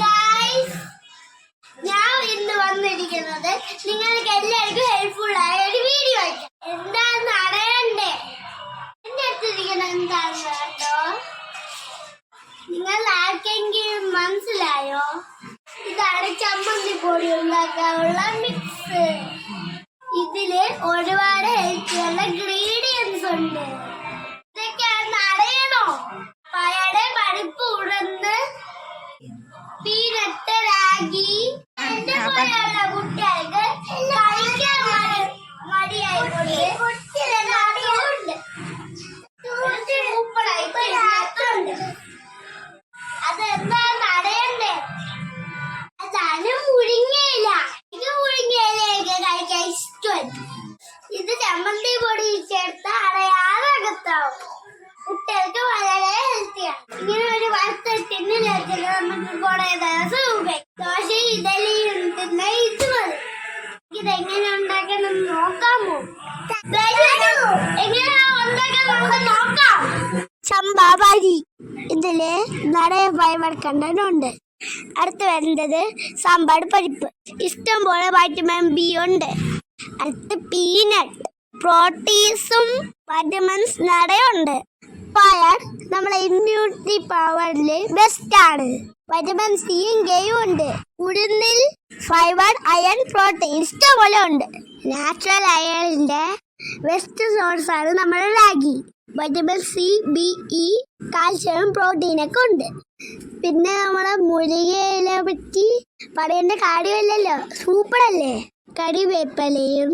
Guys ഞാൻ ഇന്ന് വന്നിരിക്കുന്നത് നിങ്ങൾക്ക് എല്ലാവർക്കും ഹെൽപ്ഫുൾ ആയ ഒരു വീഡിയോ ആയിട്ട് എന്താണ് അറിയണ്ടേ? എന്റെ അടുത്തിരിക്കുന്നത് എന്താണ് കേട്ടോ നിങ്ങൾ ആർക്കെങ്കിലും മനസ്സിലായോ? ഇതാണ് ചമ്മന്തി പൊടി ഉണ്ടാക്കാനുള്ള മിക്സ് ഇതിൽ ഒരുപാട് റാഗി എന്റെ പോലെയുള്ള കുട്ടികൾക്ക് കഴിക്കാൻ മടി- മടിയായിട്ടുണ്ട്. ഉണ്ട് സൂപ്പറായി ഇതിനകത്തുണ്ട് അതെന്താന്ന് അറിയണ്ടേ അതാണ് മുരിങ്ങയില. ഇത് മുരിങ്ങയിലയൊക്കെ കഴിക്കാൻ ഇഷ്ടമല്ല. ഇത് ചമ്മന്തി പൊടി ചേർത്ത് അടയാളകത്താവും കുട്ടികൾക്ക് വളരെ ഹെൽത്തിയാണ് ഇങ്ങനെ ഒരു വറുത്ത ടിന്നിലേക്ക് നമുക്ക് കുറെ ദിവസം ഉപയോഗിക്കാം ദോശ ഇഡലിയും തിന്ന ഇത് മതി ഇതെങ്ങനെ ഉണ്ടാക്കണം നോക്കാമോ വരൂ. എങ്ങനെയാ ഉണ്ടാക്കാൻ നമുക്ക് നോക്കാം. ചമ്പാവരി ഇതിൽ നിറയെ ഫൈബർ കണ്ടന്റ് ഉണ്ട്. അടുത്ത് വരുന്നത് സാമ്പാർ പരിപ്പ്. ഇഷ്ടം പോലെ വൈറ്റമിൻ ബി ഉണ്ട്. അടുത്ത് പീനട്ട് പ്രോട്ടീൻസും വൈറ്റമിൻസ് നിറയുണ്ട് പയർ നമ്മളെ ഇമ്മ്യൂണിറ്റി പവറിൽ ബെസ്റ്റ് ആണ്. വൈറ്റമിൻ സിയും കെയും ഉണ്ട്. ഉഴുന്നിൽ ഫൈബർ അയൺ പ്രോട്ടീൻ ഇഷ്ടംപോലെ ഉണ്ട്. നാച്ചുറൽ അയണിന്റെ ബെസ്റ്റ് സോഴ്സ് ആണ് നമ്മുടെ ragi. Vitamin C B E calcium പ്രോട്ടീനൊക്കെ ഉണ്ട്. പിന്നെ നമ്മളെ മുരികയിലെ പറ്റി പറയേണ്ട കാര്യമില്ലല്ലോ. സൂപ്പറല്ലേ കടിവേപ്പലയും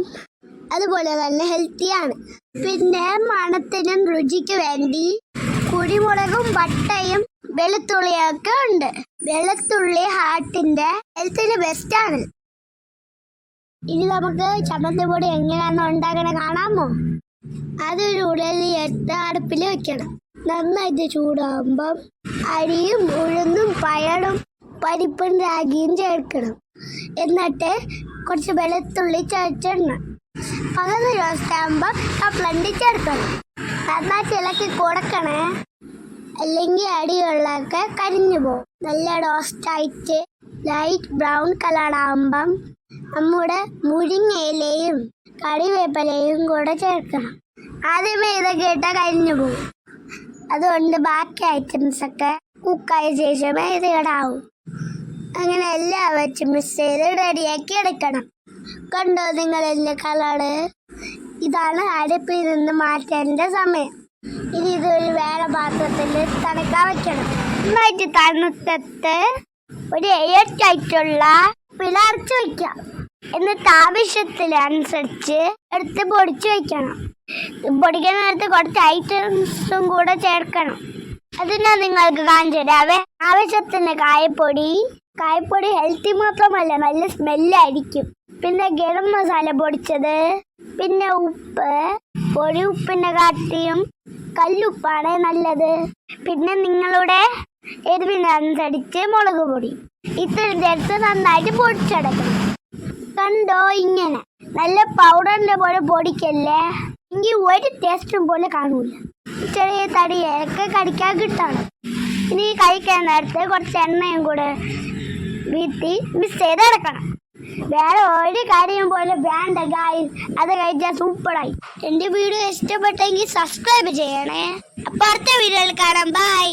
അതുപോലെ തന്നെ ഹെൽത്തിയാണ് പിന്നെ മണത്തിനും രുചിക്ക് വേണ്ടി കുരുമുളകും പട്ടയും വെളുത്തുള്ളിയൊക്കെ ഉണ്ട്. വെളുത്തുള്ളി ഹാർട്ടിന്റെ ഹെൽത്തിന് ആണ്. ഇനി നമുക്ക് ചമ്മന്തി എങ്ങനെയാണ് ഉണ്ടാക്കണേ ഉണ്ടാക്കണ കാണാമോ? അതൊരു ഉടലി എടുത്ത് അടുപ്പിൽ വെക്കണം. നന്നായിട്ട് ചൂടാകുമ്പം അരിയും ഉഴുന്നും പയറും പരിപ്പും രാഗിയും ചേർക്കണം. എന്നിട്ട് കുറച്ച് വെളുത്തുള്ളി ചേർച്ചിടണം പകുതി ദിവസമാകുമ്പോൾ ആ പ്ലണ്ടി ചേർക്കണം. നന്നായിട്ട് ഇളക്കി കൊടുക്കണേ. അല്ലെങ്കിൽ അടിയുള്ളൊക്കെ കരിഞ്ഞു പോകും. നല്ല റോസ്റ്റായിട്ട് ലൈറ്റ് ബ്രൗൺ കളറാകുമ്പം നമ്മുടെ മുരിങ്ങയിലയും കറിവേപ്പിലയും കൂടെ ചേർക്കണം. ആദ്യമേ ഇതൊക്കെ ഇട്ടാൽ കരിഞ്ഞു പോകും. അതുകൊണ്ട് ബാക്കി ഐറ്റംസ് ഒക്കെ കുക്കായ ശേഷമേ ഇത് ഇടാവൂ. അങ്ങനെ എല്ലാം വെച്ച് മിക്സ് ചെയ്ത് റെഡിയാക്കി എടുക്കണം. കണ്ടോ നിങ്ങൾ എന്റെ കളറ്? ഇതാണ് അടുപ്പിൽ നിന്ന് മാറ്റേണ്ട സമയം. ഇനി ഇതൊരു വേറെ പാത്രത്തിൽ തണുക്കാൻ വെക്കണം. നന്നായിട്ട് ഒരു എയർടൈറ്റുള്ള പിളർച്ച് വയ്ക്കാം എന്നിട്ട് ആവശ്യത്തിനനുസരിച്ച് എടുത്ത് പൊടിച്ച് വെക്കണം. പൊടിക്കുന്ന നേരത്ത് കുറച്ച് ഐറ്റംസും കൂടെ ചേർക്കണം. അത് ഞാൻ നിങ്ങൾക്ക് കാണിച്ചു തരാവേ. ആവശ്യത്തിന് കായപ്പൊടി. കായപ്പൊടി ഹെൽത്തി മാത്രമല്ല നല്ല സ്മെല്ലായിരിക്കും പിന്നെ ഗരം മസാല പൊടിച്ചത് പിന്നെ ഉപ്പ് പൊടി ഉപ്പിന്റെ കാട്ടിയും കല്ലുപ്പാണ് നല്ലത്. പിന്നെ നിങ്ങളുടെ എരിവിനനുസരിച്ച് മുളക് പൊടി. ഇത്രയും ചേർത്ത് നന്നായിട്ട് പൊടിച്ചെടുക്കണം. കണ്ടോ ഇങ്ങനെ? നല്ല പൗഡറിന്റെ പോലെ പൊടിക്കല്ലേ? എങ്കിൽ ഒരു ടേസ്റ്റും പോലെ കാണൂല. ചെറിയ തടിയൊക്കെ കടിക്കാൻ കിട്ടണം. ഇനി കഴിക്കാൻ നേരത്തെ കുറച്ച് എണ്ണയും കൂടെ വീട്ടി മിക്സ് ചെയ്ത് വേറെ ഒരു കാര്യം പോലെ വേണ്ട ഗായസ് അത് കഴിച്ചാൽ സൂപ്പറായി. എന്റെ വീഡിയോ ഇഷ്ടപ്പെട്ടെങ്കിൽ സബ്സ്ക്രൈബ് ചെയ്യണേ. അപ്പൊ അടുത്ത വീഡിയോയിൽ കാണാം. ബൈ